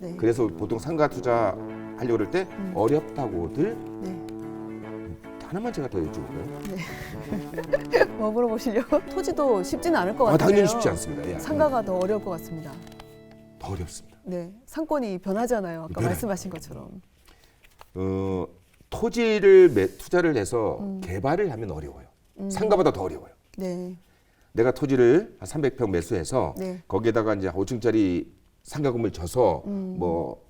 네. 그래서 보통 상가 투자 하려고 그럴 때 음. 어렵다고들 네. 하나만 제가 더 여쭤볼까요? 뭐 물어보시려고? 토지도 쉽지는 않을 것 같아요. 아, 당연히 쉽지 않습니다. 예. 상가가 더 어려울 것 같습니다. 더 어렵습니다. 네, 상권이 변하잖아요. 아까 변해요. 말씀하신 것처럼. 어, 토지를 매, 투자를 해서 음. 개발을 하면 어려워요. 음. 상가보다 더 어려워요. 네, 내가 토지를 한 300평 매수해서 네. 거기에다가 이제 5층짜리 상가금을 줘서 음. 뭐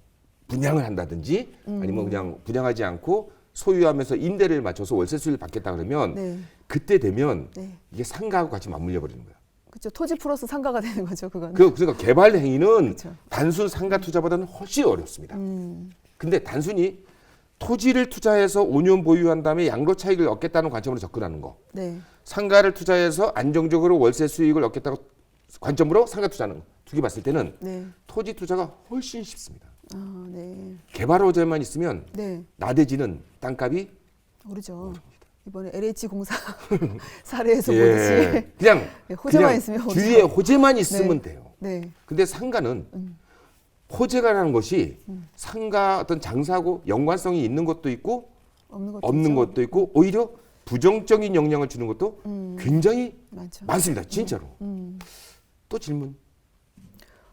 분양을 한다든지 음. 아니면 그냥 분양하지 않고 소유하면서 임대를 맞춰서 월세 수익을 받겠다 그러면 네, 그때 되면 네. 이게 상가하고 같이 맞물려 버리는 거예요. 그렇죠. 토지 플러스 상가가 되는 거죠, 그건. 그, 그러니까 개발 행위는 그렇죠. 단순 상가 투자보다는 훨씬 어렵습니다. 음, 근데 단순히 토지를 투자해서 5년 보유한 다음에 양도 차익을 얻겠다는 관점으로 접근하는 거. 네, 상가를 투자해서 안정적으로 월세 수익을 얻겠다고 관점으로 상가 투자하는 거. 두개 봤을 때는 네. 토지 투자가 훨씬 쉽습니다. 아, 네, 개발 호재만 있으면 네. 나대지는 땅값이 오르죠. 이번에 LH 공사 사례에서 예, 보듯이 그냥 네, 호재만 그냥 있으면 오르죠. 주위에 호재만 있으면 돼요. 네, 근데 상가는 음. 호재가라는 것이 상가 어떤 장사하고 연관성이 있는 것도 있고 없는 것도 없는. 것도 있고 오히려 부정적인 영향을 주는 것도 음, 굉장히 많죠. 많습니다. 진짜로. 음. 또 질문.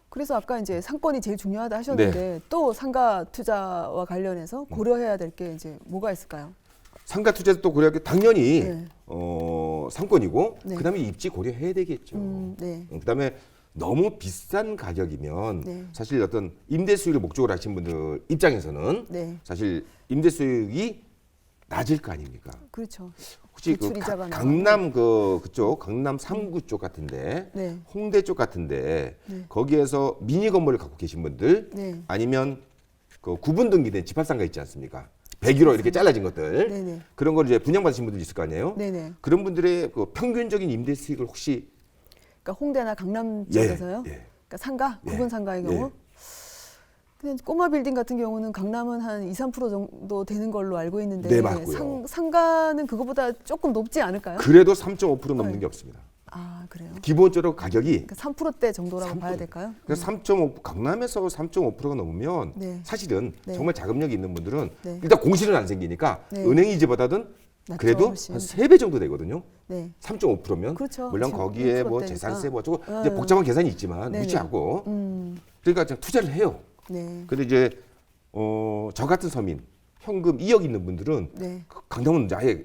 그래서 아까 이제 상권이 제일 중요하다 하셨는데 네. 또 상가 투자와 관련해서 고려해야 될 게 이제 뭐가 있을까요? 상가 투자도 또 고려할 게 당연히 네. 어, 상권이고 네. 그다음에 입지 고려해야 되겠죠. 음, 네. 음, 그다음에 너무 비싼 가격이면 네. 사실 어떤 임대 수익을 목적으로 하신 분들 입장에서는 네. 사실 임대 수익이 낮을 거 아닙니까? 그렇죠. 혹시 그 가-. 강남 그 그쪽 강남 3구 쪽 같은데 네. 홍대 쪽 같은데 네. 거기에서 미니 건물을 갖고 계신 분들 네. 아니면 그 구분 등기된 집합상가 있지 않습니까? 100일로 이렇게 잘라진 것들 네, 네. 그런 걸 이제 분양받으신 분들 있을 거 아니에요? 네, 네. 그런 분들의 그 평균적인 임대 수익을 혹시 그러니까 홍대나 강남 예, 쪽에서요. 예. 그러니까 상가, 예, 구분 상가의 예. 경우. 근데 꼬마 빌딩 같은 경우는 강남은 한 2, 3% 정도 되는 걸로 알고 있는데 네, 맞고요. 상, 상가는 그거보다 조금 높지 않을까요? 그래도 3.5% 넘는 네. 게 없습니다. 아, 그래요. 기본적으로 가격이 그러니까 3%대 정도라고 3%. 봐야 될까요? 그래서 3.5 강남에서 3.5%가 넘으면 네. 사실은 네. 정말 자금력이 있는 분들은 네. 일단 공실은 안 생기니까 네. 은행 이자보다는 낮죠, 그래도 훨씬. 한 3배 정도 되거든요. 네. 3.5%면 그렇죠. 물론 지금 거기에 뭐1% 재산세. 뭐 어쩌고 어. 이제 복잡한 계산이 있지만 네네. 무시하고 음. 그러니까 그냥 투자를 해요. 네. 근데 이제 어, 저 같은 서민 현금 2억 있는 분들은 네. 그 강남은 아예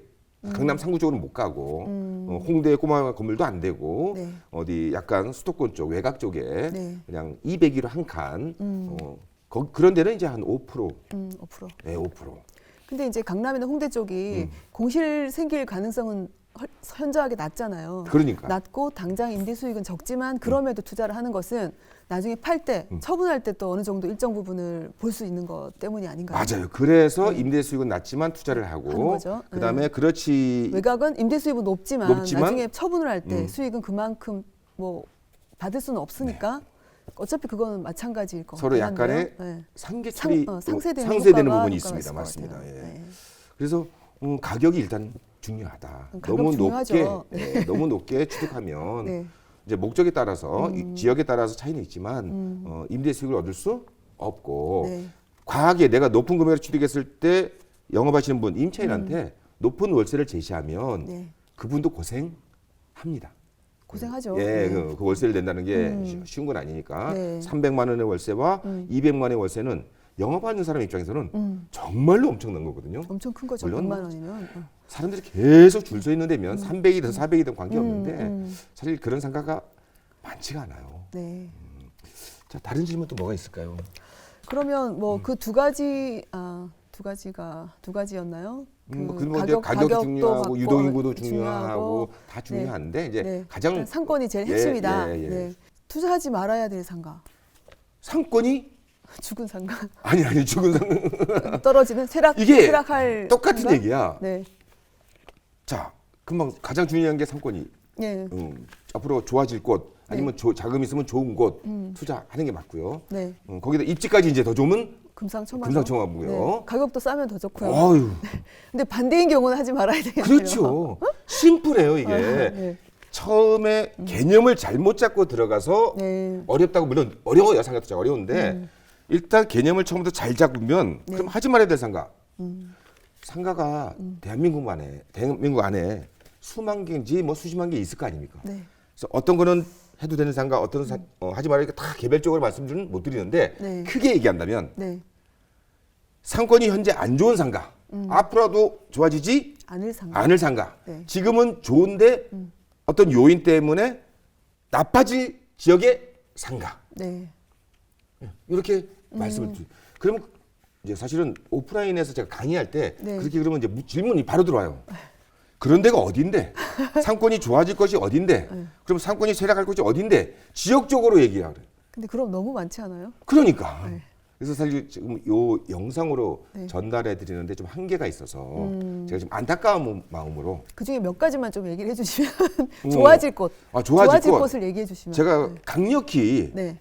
강남 상구 쪽으로는 못 가고 음. 어, 홍대 꼬마 건물도 안 되고 네. 어디 약간 수도권 쪽 외곽 쪽에 네. 그냥 200이로 한 칸. 음. 어, 거, 그런 데는 이제 한 5%, 음, 5%. 네, 5%. 근데 이제 강남이나 홍대 쪽이 음. 공실 생길 가능성은 헐- 현저하게 낮잖아요. 그러니까 낮고 당장 임대 수익은 적지만 그럼에도 투자를 하는 것은 나중에 팔때 음. 처분할 때 또 어느 정도 일정 부분을 볼 수 있는 것 때문이 아닌가요? 맞아요. 그래서 네. 임대 수익은 낮지만 투자를 하고 거죠. 그다음에 네. 그렇지 외곽은 임대 수익은 높지만, 높지만 나중에 처분을 할 때 음. 수익은 그만큼 뭐 받을 수는 없으니까 어차피 그거는 마찬가지일 것 서로 같긴. 약간의 네. 상계처리 상, 어, 상쇄되는, 상쇄되는 효과가 부분이 있습니다. 맞습니다. 예. 네. 그래서 음, 가격이 일단 중요하다. 음, 가격 너무 중요하죠. 높게 네, 너무 높게 취득하면 네. 이제 목적에 따라서 이 음. 지역에 따라서 차이는 있지만 음. 어, 임대 수익을 얻을 수 없고 네. 과하게 내가 높은 금액을 취득했을 때 영업하시는 분 임차인한테 음. 높은 월세를 제시하면 네. 그분도 고생합니다. 고생하죠. 예, 네. 그, 그 월세를 낸다는 게 음. 쉬- 쉬운 건 아니니까 네. 300만 원의 월세와 음. 200만 원의 월세는 영업하는 사람 입장에서는 음, 정말로 엄청난 거거든요. 엄청 큰 거죠. 물론 100만 뭐 원이면. 어. 사람들이 계속 줄 서 있는 데면 300이든 400이든 관계없는데 음, 음. 사실 그런 상가가 많지가 않아요. 네. 자, 다른 질문 또 뭐가 있을까요? 그러면 뭐 음. 그두 가지 아, 두 가지가 두 가지였나요? 음, 그그뭐 가격- 가격, 중요하고 받고 유동 인구도 중요하고, 중요하고 다 중요한데 이제 네. 가장 상권이 제일 예, 핵심이다. 예, 예. 네. 투자하지 말아야 될 상가. 상권이 죽은 상가. 아니 아니 죽은 상 떨어지는 쇠락 이게 쇠락할 똑같은 상가? 얘기야. 네. 자, 금방 가장 중요한 게 상권이 예. 음, 앞으로 좋아질 곳 아니면 조, 자금 있으면 좋은 곳 음. 투자하는 게 맞고요. 네. 음, 거기다 입지까지 이제 더 좋으면 금상첨화. 금상첨화고요. 네. 가격도 싸면 더 좋고요. 어유 근데 반대인 경우는 하지 말아야 되겠네요. 그렇죠. 심플해요 이게. 아, 네. 처음에 개념을 잘못 잡고 들어가서 네. 어렵다고 물론 어려워요 상가 투자 어려운데 음. 일단 개념을 처음부터 잘 잡으면 네. 그럼 하지 말아야 될 상가. 음. 상가가 대한민국 안에 대한민국 안에 수만 개인지 뭐 수십만 개 있을 거 아닙니까? 네. 그래서 어떤 거는 해도 되는 상가, 어떤 사, 어, 하지 말아야 다 개별적으로 말씀드리는 못 드리는데 네. 크게 얘기한다면 네. 상권이 현재 안 좋은 상가, 앞으로도 좋아지지 안을 상가. 않을 상가. 네. 지금은 좋은데 어떤 요인 때문에 나빠질 지역의 상가. 네. 이렇게 음. 말씀을 드리. 그러면 이제 사실은 오프라인에서 제가 강의할 때 네. 그렇게 그러면 이제 무- 질문이 바로 들어와요. 그런 데가 어딘데? 상권이 좋아질 것이 어딘데? 네. 그럼 상권이 쇠락할 것이 어딘데? 지역적으로 얘기하래. 근데 그럼 너무 많지 않아요? 그러니까. 네. 그래서 사실 지금 요 영상으로 네. 전달해 드리는데 좀 한계가 있어서 음. 제가 좀 안타까운 마음으로 그 중에 몇 가지만 좀 얘기를 해주시면 음. 좋아질 곳. 아, 좋아질 곳. 곳을 얘기해 주시면. 제가 강력히 네.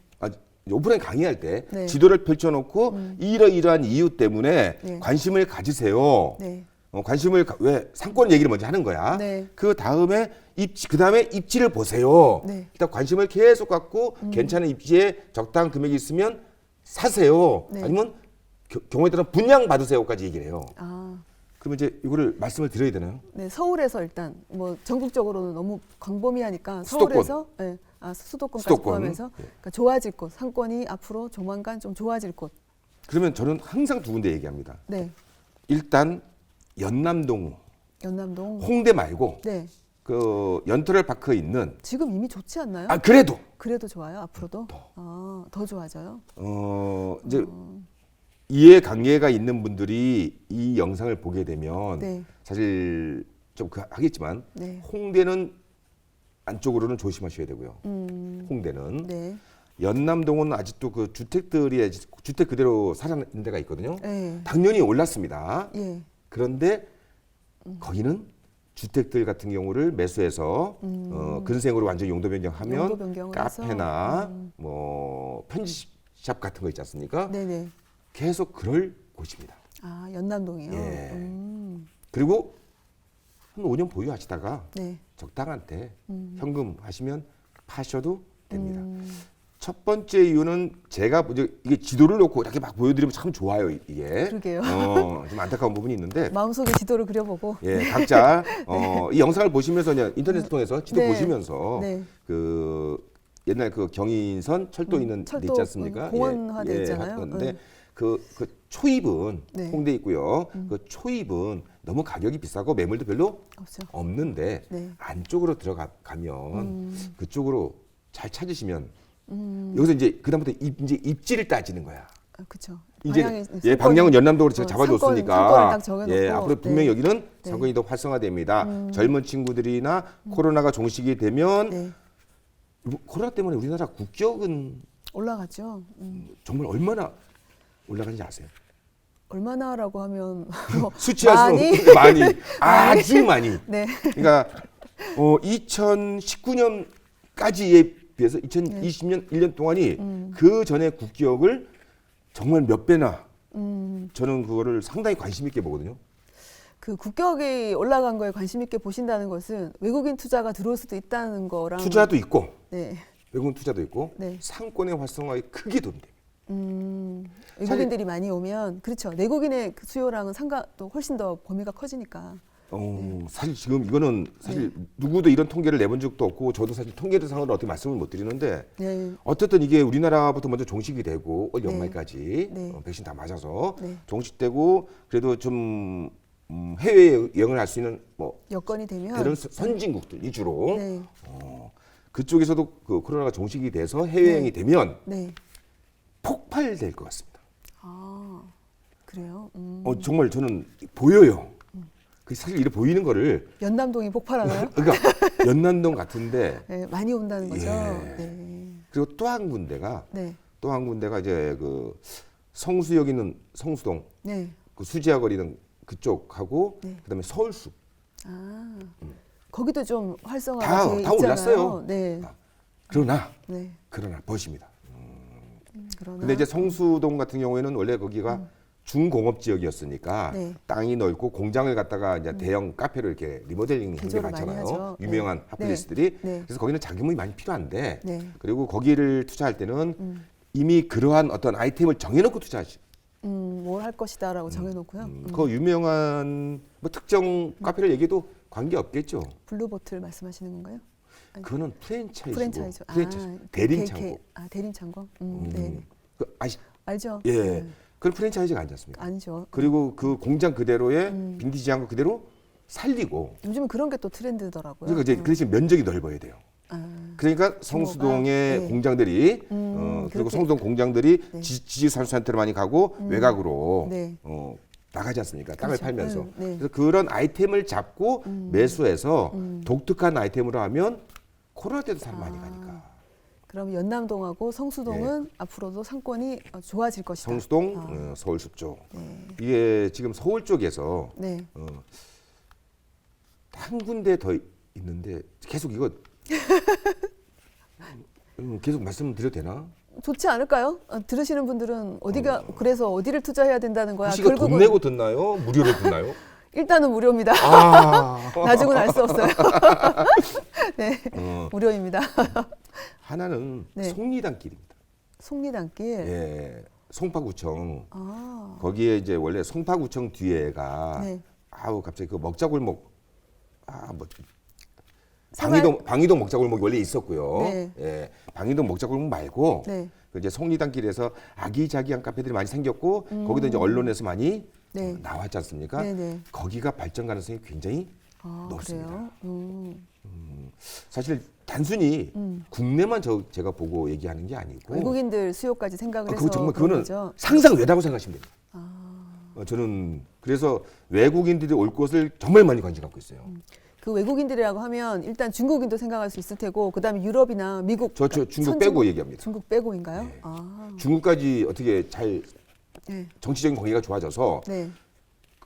아, 오프라인 강의할 때 네. 음. 지도를 펼쳐놓고 이러이러한 이유 때문에 네. 관심을 가지세요. 네. 어, 관심을 가- 왜 상권 얘기를 먼저 하는 거야. 네. 그 다음에 입지 그 다음에 입지를 보세요. 네. 음. 일단 관심을 계속 갖고 괜찮은 입지에 적당한 금액이 있으면 사세요. 네. 아니면 겨- 경우에 따라 분양 받으세요까지 얘기를 해요. 아. 그러면 이제 이거를 말씀을 드려야 되나요? 네, 서울에서 일단 뭐 전국적으로는 너무 광범위하니까 수도권. 서울에서 네, 아 수도권까지 수도권. 포함해서 예. 그러니까 좋아질 곳, 상권이 앞으로 조만간 좀 좋아질 곳. 그러면 저는 항상 두 군데 얘기합니다. 네, 일단 연남동 연남동. 홍대 말고 네, 그 연터럴 파크에 있는 지금 이미 좋지 않나요? 아 그래도 그래도 좋아요 앞으로도. 아, 더 좋아져요. 어 이제 이해 관계가 있는 분들이 이 영상을 보게 되면 네, 사실 좀 그 하겠지만 네, 홍대는 안쪽으로는 조심하셔야 되고요. 음, 홍대는 네, 연남동은 아직도 그 주택들이 주택 그대로 살아있는 데가 있거든요. 네, 당연히 올랐습니다. 예, 그런데 거기는 주택들 같은 경우를 매수해서 어, 근생으로 완전 히 용도 변경하면 음. 용도 카페나 음. 뭐 편집샵 같은 거 있지 않습니까? 네, 네. 계속 그럴 곳입니다. 아 연남동이요. 예. 음, 그리고 한 5년 보유하시다가 네, 적당한 때 음. 현금 하시면 파셔도 됩니다. 음, 첫 번째 이유는 제가 이게 지도를 놓고 이렇게 막 보여드리면 참 좋아요 이게. 그러게요. 어, 좀 안타까운 부분이 있는데 마음속에 지도를 그려보고. 예 각자 어, 이 영상을 보시면서 그냥 인터넷 통해서 지도 네. 보시면서 네. 그 옛날 그 경인선 철도 음, 있는 데 철도, 있지 않습니까? 음, 공원화돼 있잖아요. 근데 음. 그, 그 초입은 네. 음. 홍대 있고요. 그 초입은 너무 가격이 비싸고 매물도 별로 없죠. 없는데 네. 안쪽으로 들어가면 음. 그쪽으로 잘 찾으시면 음, 여기서 이제 그다음부터 입, 이제 입지를 따지는 거야. 아, 그쵸. 이제 방향이- 예 방향은 연남도로 제가 어, 잡아줬으니까 상권, 예 앞으로 분명히 네. 여기는 네. 음. 상권이 더 활성화됩니다. 젊은 친구들이나 코로나가 종식이 되면 네, 코로나 때문에 우리나라 국격은 올라가죠. 음, 정말 얼마나 올라가는지 아세요? 얼마나라고 하면 뭐 수치할 수는 많이? 많이 아주 많이. 네, 그러니까 어 2019년까지에 비해서 2020년 1년 동안이 그 전에 국격을 정말 몇 배나 음, 저는 그거를 상당히 관심 있게 보거든요. 그 국격이 올라간 거에 관심 있게 보신다는 것은 외국인 투자가 들어올 수도 있다는 거랑 투자도 있고 네, 외국인 투자도 있고 네. 상권의 활성화에 크게 됩니다. 음, 외국인들이 많이 오면 그렇죠. 내국인의 그 수요랑은 상가 또 훨씬 더 범위가 커지니까. 어, 사실 지금 이거는 사실 누구도 이런 통계를 내본 적도 없고 저도 사실 통계상으로 어떻게 말씀을 못 드리는데 네, 어쨌든 이게 우리나라부터 먼저 종식이 되고 올 네. 연말까지 네. 어, 백신 다 맞아서 네. 종식되고 그래도 좀 음, 해외 여행을 할 수 있는 뭐 여건이 되면 이런 선- 선진국들 위주로 네, 어, 그쪽에서도 그 코로나가 종식이 돼서 해외여행이 되면 네. 폭발될 것 같습니다. 아, 그래요. 음. 어, 정말 저는 보여요. 그 사실 이렇게 보이는 거를 연남동이 폭발하나요? 그러니까 연남동 같은데 네, 많이 온다는 거죠. 예. 네, 그리고 또 한 군데가 네, 또 한 군데가 이제 그 성수역 있는 성수동 네. 그 수지하 거리는 그쪽하고 네. 그다음에 서울숲 아, 거기도 좀 활성화가 다- 돼다 있잖아요. 올랐어요. 네, 그러나 네. 그러나 벗입니다. 그러나 근데 이제 성수동 같은 경우에는 원래 거기가 중공업 지역이었으니까 음. 네. 음. 땅이 넓고 공장을 갖다가 이제 대형 카페로 이렇게 리모델링 한게 개조를 많이 많잖아요. 하죠. 유명한 네. 핫플레이스들이 네. 그래서 거기는 자금이 많이 필요한데 네. 그리고 거기를 투자할 때는 음. 이미 그러한 어떤 아이템을 정해놓고 투자하시. 음, 뭘 할 것이다라고 정해놓고요. 음, 음. 그 유명한 뭐 특정 카페를 얘기해도 관계 없겠죠. 블루보틀 말씀하시는 건가요? 아니, 그거는 프랜차이즈고 프랜차이즈. 프랜차이즈. 아, 대림 K- 창고. 아 대림 창고. 음, 음, 네. 그 아시 알죠. 예. 네. 그건 프랜차이즈가 아니지 않습니까? 아니죠. 그리고 그 공장 그대로의 음. 빈티지 한 거 그대로 살리고 요즘은 그런 게 또 트렌드더라고요. 그러니까 이제 음. 그 대신 면적이 넓어야 돼요. 아, 그러니까 성수동의 네. 공장들이 음, 어, 그리고 성수동 공장들이 네. 지- 지지산수한테로 많이 가고 외곽으로 네. 어, 나가지 않습니까? 땅을 그렇죠. 팔면서. 음, 네. 그래서 그런 아이템을 잡고 매수해서 독특한 아이템으로 하면 코로나 때도 사람 많이 아. 가니까. 그럼 연남동하고 성수동은 앞으로도 상권이 어, 좋아질 것이다. 네. 성수동, 아. 어, 서울숲 쪽. 네. 이게 지금 서울 쪽에서 네. 어, 한 군데 더 있는데 계속 이거 음, 계속 말씀드려도 되나? 좋지 않을까요? 어, 들으시는 분들은 어디가 그래서 어디를 투자해야 된다는 거야. 혹시 이거 돈 내고 듣나요? 무료로 듣나요? 일단은 무료입니다. 아, 나중은 알수 없어요. 네, 어, 무료입니다. 하나는 네. 송리단길입니다. 송리단길. 예, 송파구청 아, 거기에 이제 원래 송파구청 뒤에가 네. 아우 갑자기 그 먹자골목 아뭐 방이동 방이동 먹자골목이 원래 있었고요. 네. 예, 방이동 먹자골목 말고 네, 그 이제 송리단길에서 아기자기한 카페들이 많이 생겼고 거기도 이제 언론에서 많이 네. 어, 나왔지 않습니까? 네, 네. 거기가 발전 가능성이 굉장히 아, 높습니다. 그래요. 음. 사실 단순히 음. 국내만 저 제가 보고 얘기하는 게 아니고 외국인들 수요까지 생각을 아, 해서 그거 정말 그거는 거죠. 상상 외다고 생각하시면 됩니다. 아, 어, 저는 그래서 외국인들이 올 곳을 정말 많이 관심 갖고 있어요. 그 외국인들이라고 하면 일단 중국인도 생각할 수 있을 테고 그다음에 유럽이나 미국 저, 저 중국 선진국- 빼고 얘기합니다. 중국 빼고인가요? 네. 아, 중국까지 어떻게 잘 네, 정치적인 관계가 좋아져서 네,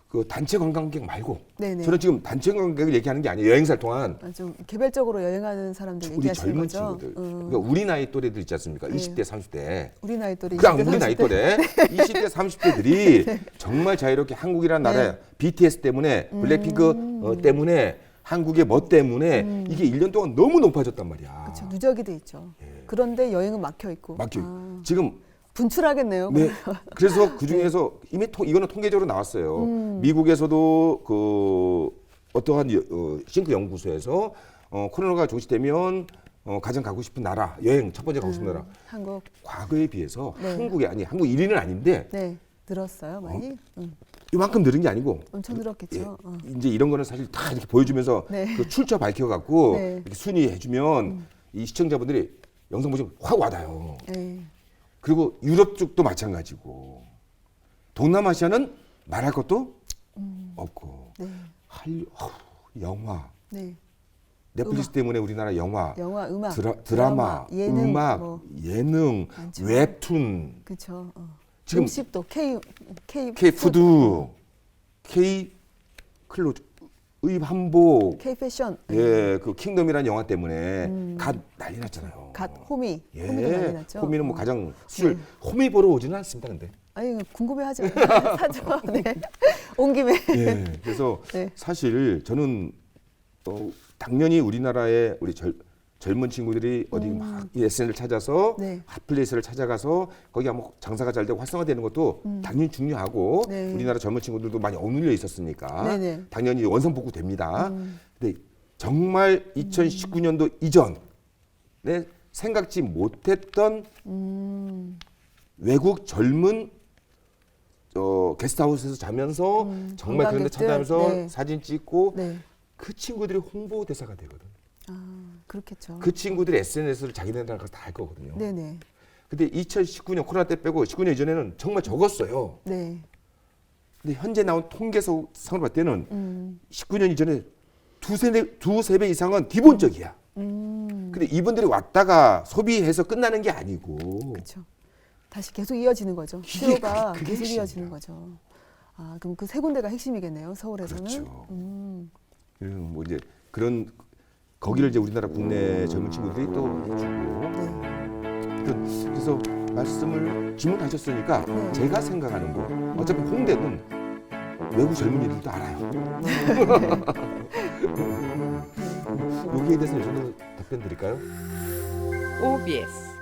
그 단체 관광객 말고 네, 네. 저는 지금 단체 관광객을 얘기하는 게 아니에요. 여행사를 통한 아, 좀 개별적으로 여행하는 사람들 우리 얘기하시는 젊은 거죠. 친구들. 음, 그러니까 우리 나이 또래들 있지 않습니까? 네. 20대, 30대. 우리 나이 또래 그냥 20대, 우리 나이 30대. 또래 20대, 30대들이 정말 자유롭게 한국이라는 네. 음. 나라에 BTS 때문에 블랙핑크 어, 때문에 한국의 뭐 때문에 이게 1년 동안 너무 높아졌단 말이야. 그렇죠. 누적이 돼 있죠. 예. 그런데 여행은 막혀 있고. 막혀. 아, 지금 분출하겠네요. 네. 그래서 그 중에서 이미 통, 이거는 통계적으로 나왔어요. 음. 미국에서도 그 어떠한 여- 어, 싱크 연구소에서 어, 코로나가 종식되면 어, 가장 가고 싶은 나라 여행 첫 번째 가고 싶은 나라 한국 과거에 비해서 네. 한국이 아니 한국 1위는 아닌데 네 늘었어요 많이. 음, 이만큼 늘은 게 아니고 엄청 늘었겠죠. 예, 어. 이제 이런 거는 사실 다 이렇게 보여주면서 네. 그 출처 밝혀갖고 네. 이렇게 순위 해주면 이 시청자분들이 영상 보시면 확 와닿아요. 예. 그리고 유럽 쪽도 마찬가지고 동남아시아는 말할 것도 없고 네. 한류 어후, 영화 네. 넷플릭스 때문에 우리나라 영화 영화, 음악, 드라, 드라마, 예능, 음악, 뭐 예능, 많죠. 웹툰, 그렇죠. 어. 지금 음식도 K K K 푸드, K 클로즈, 의 한복, K 패션, 예, 그 킹덤이라는 영화 때문에 갓 난리 났잖아요. 갓 호미, 예, 호미도 난리 났죠. 호미는 뭐 어. 가장 술 네. 호미 보러 오지는 않습니다, 근데. 아니 궁금해하죠. 사죠. 네. 온 김에. 예, 그래서 네. 사실 저는 어, 당연히 우리나라의 우리 젊, 젊은 친구들이 어디 막 SN을 찾아서 음. 네. 핫플레이스를 찾아가서 거기 한번 장사가 잘 되고 활성화되는 것도 당연히 중요하고 음. 네. 우리나라 젊은 친구들도 많이 억눌려 있었으니까 네네. 음. 당연히 원상복구 됩니다. 근데 정말 2019년도 이전에 생각지 못했던 음, 외국 젊은 어, 게스트하우스에서 자면서 정말 그런 데 음, 관광객들, 찾아가면서 네. 사진 찍고 네. 그 친구들이 홍보 대사가 되거든. 아 그렇겠죠. 그 친구들이 SNS를 자기네들 가서 다할 거거든요. 네네. 근데 2019년 코로나 때 빼고 19년 이전에는 정말 적었어요. 네. 근데 현재 나온 통계상으로 봤을 때는 음, 19년 이전에 두세 배, 두세 배 이상은 기본적이야. 음, 근데 이분들이 왔다가 소비해서 끝나는 게 아니고 그렇죠. 다시 계속 이어지는 거죠. 그게 계속 핵심이야. 이어지는 거죠. 아 그럼 그 세 군데가 핵심이겠네요. 서울에서는. 그렇죠. 음, 음, 뭐 이제 그런 거기를 이제 우리나라 국내 젊은 친구들이 또 해주고 네. 하여튼 그래서 말씀을 질문하셨으니까 네. 제가 생각하는 거 어차피 홍대는 외국 젊은이들도 알아요. 여기에 대해서 저는 답변 드릴까요? OBS